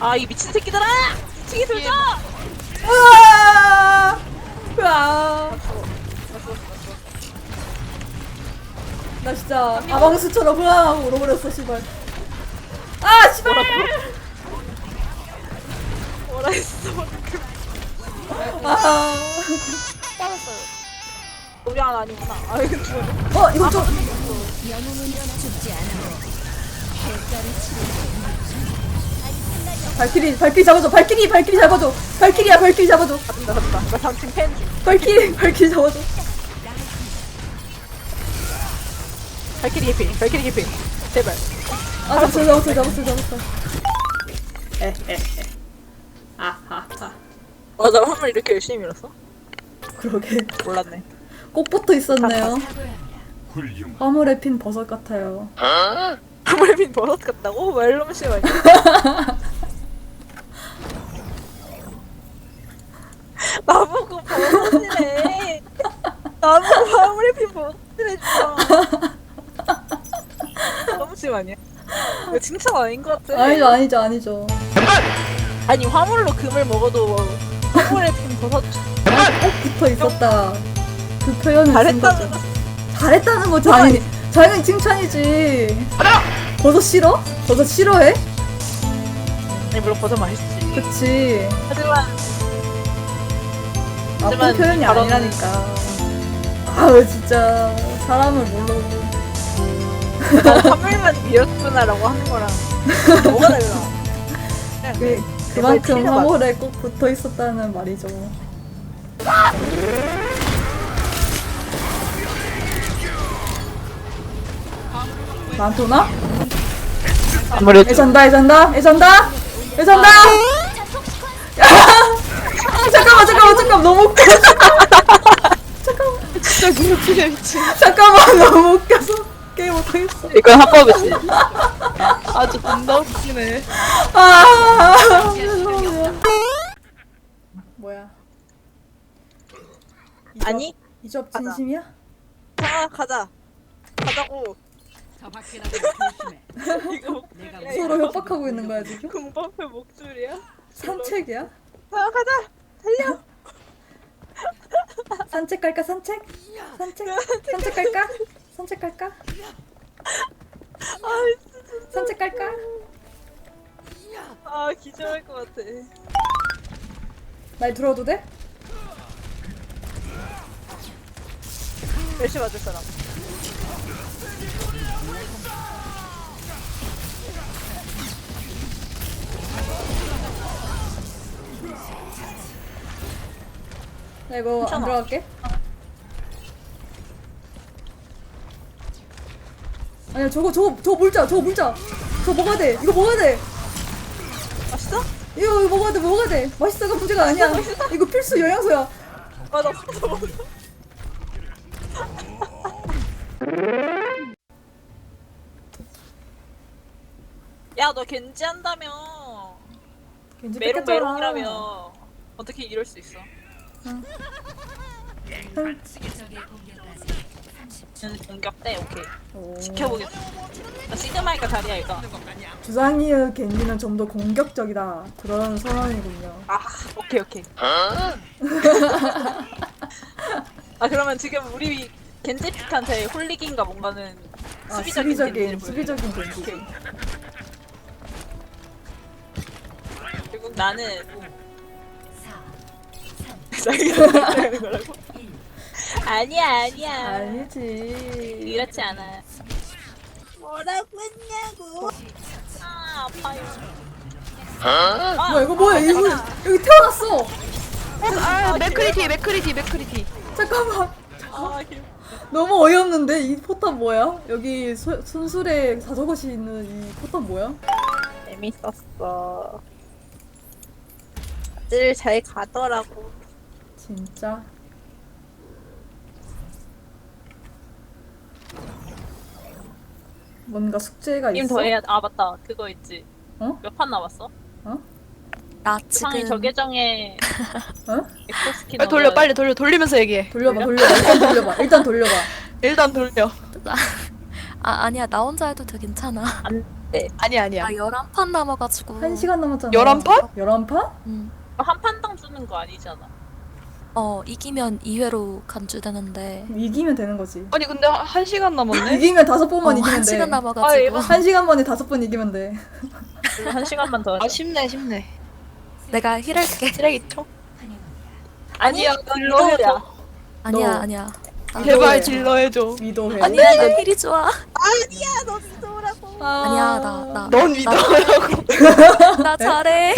아 이 미친 새끼들아! 미치게 들자! 으아! 으아! 나 진짜 아방수처럼 으아 하고 울어버렸어 씨발 아 씨발 뭐라 했어 아. 빠졌어요 우리 하나 아니구나. 아 이거 어 이거 좀 발키리 발키리 잡아줘 발키리 발키리 잡아줘. 발키리야 발키리 잡아줘. 잡는다 잡는다. 나 당신 팬 중. 발키리 발키리 잡아줘. 발키리 개피 발키리 개피. 제발. 아 잡았어 잡았어 잡았어 잡았어. 에에에. 아하하. 어나 화물 이렇게 열심히 밀었어? 그러게. 몰랐네 꼭 붙어 있었네요. 화물에 핀 버섯 같아요. 화물빈 버섯 같다고? 말로만 씨발 나보고 버섯이래 나보고 화물빈 버섯이래 진짜. 너무 심하냐? 이거 칭찬 아닌 것 같아. 아니죠 아니죠 아니죠. 아니 화물로 금을 먹어도 화물에 핀 버섯 꼭 붙어 있었다 그 표현을 쓴 잘했다는 거죠. 잘했다는 거죠. 아니 당연히 칭찬이지. 버섯 싫어? 버섯 싫어해? 아니 물론 버섯 맛있지. 그치. 하지만 나쁜 하지만 표현이 발언은- 아니라니까. 아우 진짜 사람을 모르고 화물만 밀었구나라고 하는 거랑 뭐가 달라? 그냥 그, 내 그만큼 말 화물에 꼭 붙어 있었다는 말이죠 많도나? 아무래도 애잔다 애잔다 애잔다 애잔다! 잠깐만 잠깐만 잠깐만 너무 웃겨. 잠깐만. 진짜 그렇게 미친. 잠깐만 너무 웃겨서 게임 못하겠어. 이건 합법이지. 아주 존나 웃기네. 아 죄송해요. 뭐야? 아니? 이 조합 가자. 진심이야? 자 가자. 가자고 이거 목줄이야 서로 협박하고 있는 거야 지금? 공방패 목줄이야 산책이야? 자 가자 달려 산책 갈까 산책? 산책? 산책 갈까? 산책 갈까? 아 산책 갈까? 아 기절할 것 같아 날 들어도 돼? 열심히 맞을 사람 나 이거 안 괜찮아. 들어갈게. 아니야 저거 저거 저거 물자 저거 물자. 저거 먹어야 돼. 이거 먹어야 돼. 맛있어? 이거, 이거 먹어야 돼 먹어야 돼. 맛있어가 문제가 아니야. 이거 필수 영양소야. 먹어 먹어 야너 겐지 한다며 겐지 메롱 뺏겼잖아. 메롱이라며 어떻게 이럴 수 있어? 쟤는 공격 때 오케이. 오. 지켜보겠어 나 시그마니까 자리야 이거. 주상이의 겐지는 좀 더 공격적이다. 그런 상황이군요. 아 오케이 오케이. 아 그러면 지금 우리 겐지픽한테 홀리긴가 뭔가는 아, 수비적인 수비적인 겐지를 보여 수비적인 겐지. 오케이 나는 자기가 하는 거라고? 아니야 아니야. 아니지. 그렇지 않아. 뭐라고 했냐고. 아 아파요. 아, 뭐야 이거 뭐야? 아, 이거 잠깐만. 여기 태어났어. 아, 맥크리티, 맥크리티, 맥크리티. 잠깐만. 아, 개- 너무 어이없는데? 이 포탑 뭐야? 여기 소, 순술에 자전거시 있는 이 포탑 뭐야? 재밌었어 다들 잘 가더라고 진짜 뭔가 숙제가 님 있어? 더 해야 아 맞다 그거 있지 어? 몇 판 남았어? 나 상이 지금 저 계정에 어? 엑소 스킨 아, 돌려 빨리 돌려 돌리면서 얘기해. 돌려봐 돌려봐 일단 돌려봐 일단 돌려봐 일단 돌려. 아 아니야 나 혼자 해도 돼 괜찮아. 아니 아니야. 나 11판 남아가지고. 한 시간 남았잖아. 11판? 11판? 음. 한 판당 주는 거 아니잖아. 어 이기면 2회로 간주되는데. 이기면 되는 거지. 아니 근데 한- 한 시간 남았네. 이기면 다섯 어, 번만 이기면 한 돼. 시간 아, 남아가지고. 이거 한 시간 만에 다섯 번 이기면 돼. 그리고 한 시간만 더 하자. 아 쉽네 쉽네. 내가 힐할게. 쓰레기통. 아니야, 딜러 야 해줘. 아니야 너. 아니야. 나- 제발 딜러 해줘. 위도해. 아니야 나 힐이 좋아. 아니야, 너 믿어라고. 아... 아니야 나 나. 넌 믿어라고. 나 잘해.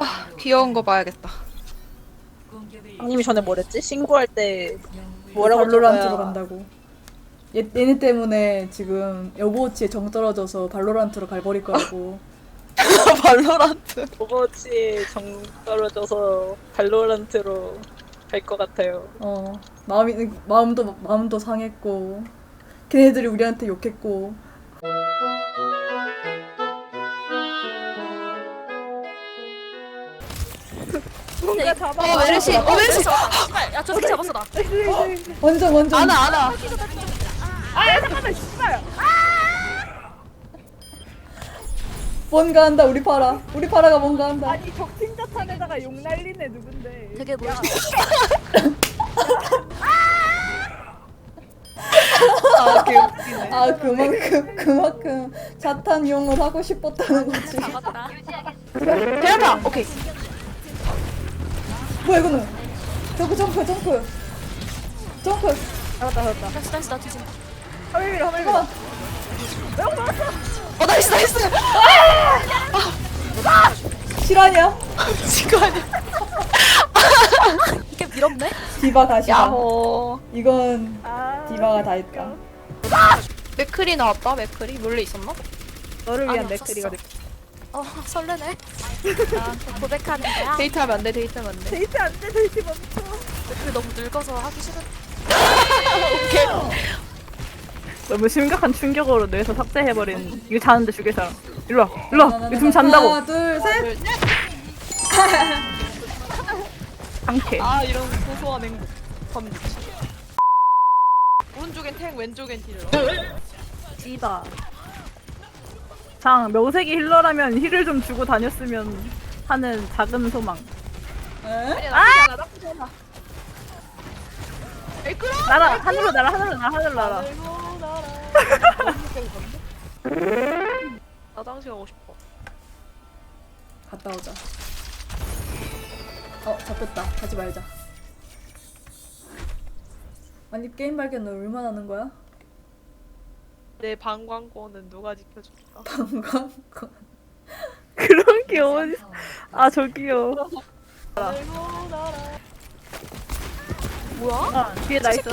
아, 귀여운 거 봐야겠다. 형님이 전에 뭐랬지? 신고할 때 뭐라고 발로란트로 적어야- 간다고. 얘, 얘네 때문에 지금 오버워치에 정 떨어져서 발로란트로 갈버릴 거라고. 발로란트. 오버워치에 정 떨어져서 발로란트로 갈 것 같아요. 어 마음이 마음도 마음도 상했고 걔네들이 우리한테 욕했고 뭔가 잡아. 어 메르시. 어 메르시. 야저 새끼 잡았어 나. 완전 완전 안아 안아. 아, 잠깐만, 씨발. 뭔가 한다 우리 파라 우리 파라가 뭔가 한다 아니, 적팀 자탄에다가 욕 날리네 누군데? 되게 멋있어. 아 개 웃기네. 아 그만큼 그만큼 자탄 용을 하고 싶었다는 거지 잡았다. 대야타. 오케이. 뭐야 이거는 점프 점프 점프 점프 잡았다, 잡았다. 다시 다시 나 뒤진다. 화면이로, 화면이로. 잠깐만 어 나이스 나이스. 실화냐? 지금 아니야. 이게 미럽네? 디바 다시다 야호. 이건 아, 디바가 다 했다 맥클이 나왔다. 맥클이 원래 있었나? 너를 아니, 위한 없었어. 맥크리가 됐 어 설레네. 나한테 고백하는 거야? 데이트하면 안 돼. 데이트하면 안 돼. 데이트 안 돼, 데이트 멈춰. 그 너무 늙어서 하기 싫은. 너무 심각한 충격으로 뇌에서 삭제해버린 이거 자는데 죽일 사람 일로와 일로와 이거 좀 잔다고 하나 둘셋 상쾌 아 이런 소소한 행복. 범죄. 오른쪽엔 탱, 왼쪽엔 딜러. 디바. 장 명색이 힐러라면 힐을 좀 주고 다녔으면 하는 작은 소망. 에? 아! 날아 하늘로 날아 하늘로 날아 하늘로 날아 나 당시 가고 싶어. 갔다 오자. 어 잡혔다. 가지 말자. 아니 게임 발견을 얼마나 하는 거야? 내 방광권은 누가 지켜줄까? 방광권 그런 게 어디 아 저기요 뭐야? 아 뒤에 나 있어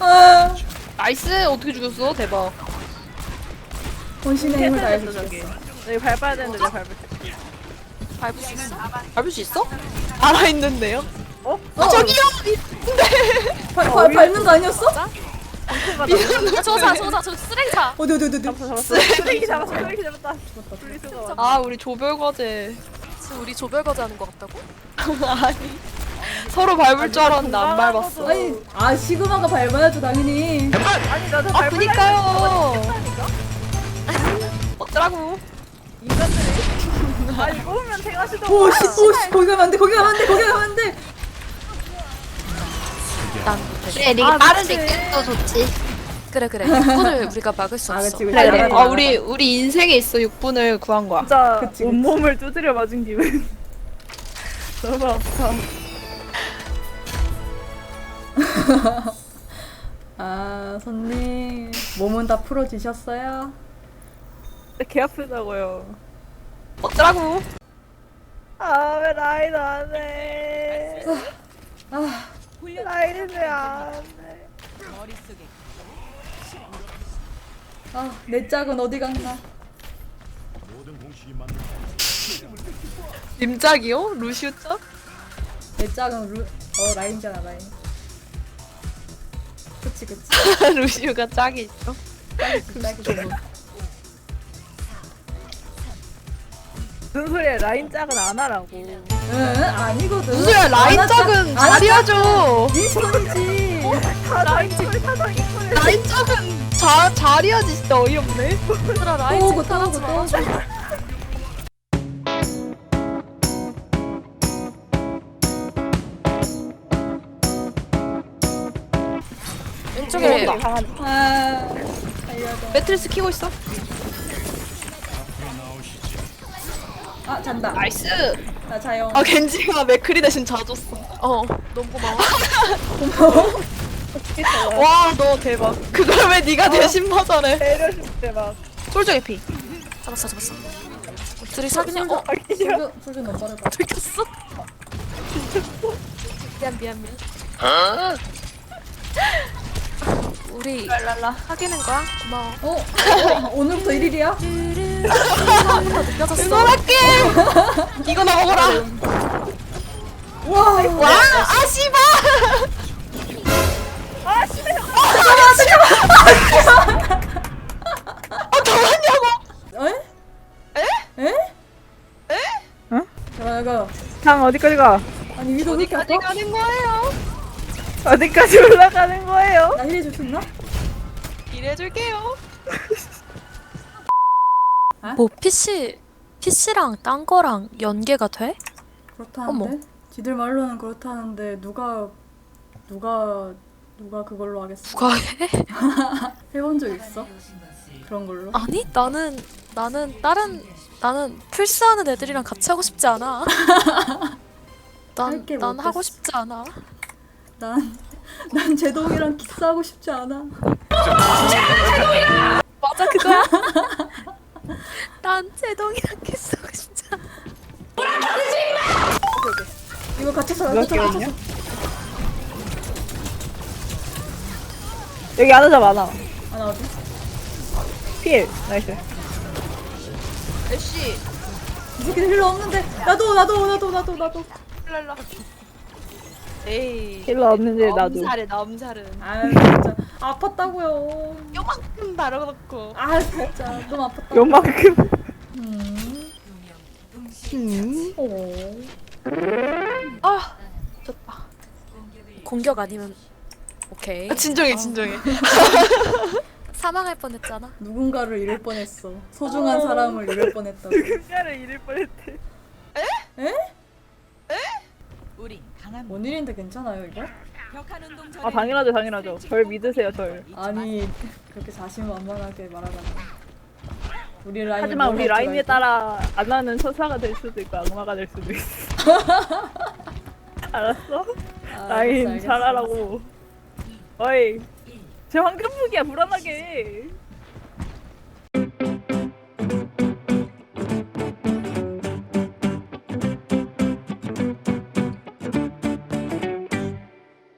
아 나이스! 어떻게 죽였어? 대박. 혼신의 힘을 다해서 했어 저기 죽였어 여기 밟아야 되는데 내가 밟을 때 밟을 수 있어. 밟을 수 있어? 알아 있는데요? 어 저기요 발, 발, 밟는 거 아니었어? 야, 저자 저자 저 쓰레기차. 어디 어디 어디 어디 잡았어 잡았어 쓰레기 잡았어 쓰레기 잡았다 분리수거 아, 우리 조별과제. 지금 우리 조별 과제 하는 거 같다고? 아니. 서로 밟을 줄 알았는데 안 밟았어. 아니 아 시그마가 밟아야죠 당연히 아니 나도 아, 밟을 그니까요. 어쩌라고. 아니 뽑으면 대가시도 오씨 오씨 거기 가면 안돼 거기 가면 안돼 거기 가면 안돼 난 그래, 네가 빠른 리듬도 좋지. 그래 그래. 이거를 우리가 막을 수 아 없어. 그치 그치 그래, 그래. 알아, 아, 알아. 우리, 우리 인생에 있어 6분을 구한 거야. 진짜 그치, 그치. 온몸을 두드려 맞은 기분 너무 아파 아 손님 몸은 다 풀어지셨어요? 진짜 개 아프다고요 어쩌라고. 아 왜 라인 안 해 아 라인은 왜안해 아, 내 짝은 어디 갔나? 님짝이요? 루시우 짝? 내 짝은 루, 어 라인잖아 라인. 그치 그치. 루시우가 짝이 있죠. 짝이지 짝이지. 무슨 소리야 라인 짝은 안 하라고 응 아니거든 무슨 소리야 라인 안 짝은 하자- 자리야죠. 윈스턴이지 라인 짝을 라인 짝은 자 자리야지 진짜 어이없네. 얘들아 라인 또 오고 칭찬 하지 또오고 마. 또오고 왼쪽에 아 살려줘 매트리스 키고 있어. 아 잔다 나이스. 나 자영 아 겐지가 맥크리 대신 자줬어. 어. 너무 고마워. 와 너 대박. 그걸 왜 네가 대신 맞아래? 때려줄 때막 솔직히 피. 잡았어 잡았어. 둘이 사귀냐? 어? 불교 불교 너무 빠르다 들켰어? 미안 미안 미안. 우리 사귀는 거야? 고마워. 어? 오늘부터 1일이야? 처음부터 느껴졌어. 노랗게. 이거 나 먹어라. 와 와, 아 씨발. 에? 에? 에? 응? 잠깐 장 어디까지 가? 아니 위도 왜 이렇게 어디? 가는 거예요? 어디까지 올라가는 거예요? 나 힐해줄 수 있나? 일해줄게요. 뭐 PC PC랑 딴 거랑 연계가 돼? 그렇다는데? 어머. 지들 말로는 그렇다는데 누가 누가 누가 그걸로 하겠어? 누가 해? 해본 적 있어? 그런 걸로? 아니 나는 나는 다른 나는 플스하는 애들이랑 같이 하고 싶지 않아. 난 할게 난 못했어. 하고 싶지 않아. 난, 난 제동이랑 키스하고 싶지 않아. 맞아 그거야. 난 제동이랑 키스하고 싶지 않아. 이거 갇혔어, 누가 갇혔어, 끼웠냐? 갇혔어. 여기 안하자 많아 아, 나 어디? 필 나이스 애쉬. 이 새끼들 힐러 없는데. 나도, 나도, 나도, 나도, 나도. 랄라. 에이. 힐러 없는데 나도 엄살해 남살은. 아, 진짜. 아팠다고요. 요만큼 다뤄놓고. 아, 진짜. 너무 아팠다. 요만큼 음. 음. 오. 아 좋다. 공격 아니면 오케이. 아, 진정해 진정해. 사망할 뻔했잖아. 누군가를 잃을 뻔했어. 소중한 사람을 잃을 뻔했다고. 누군가를 잃을 뻔했대 원일인데 괜찮아요, 이거? 아 당연하죠 당연하죠. 절 믿으세요 절. 아니, 그렇게 자신만만하게 말하다니. 우리 라인 하지만 우리 라인에 따라 안 하는 서사가 될 수도 있고 악마가 될 수도 있어. 알았어? 라인 잘하라고. 어이 제 황금 무기야 불안하게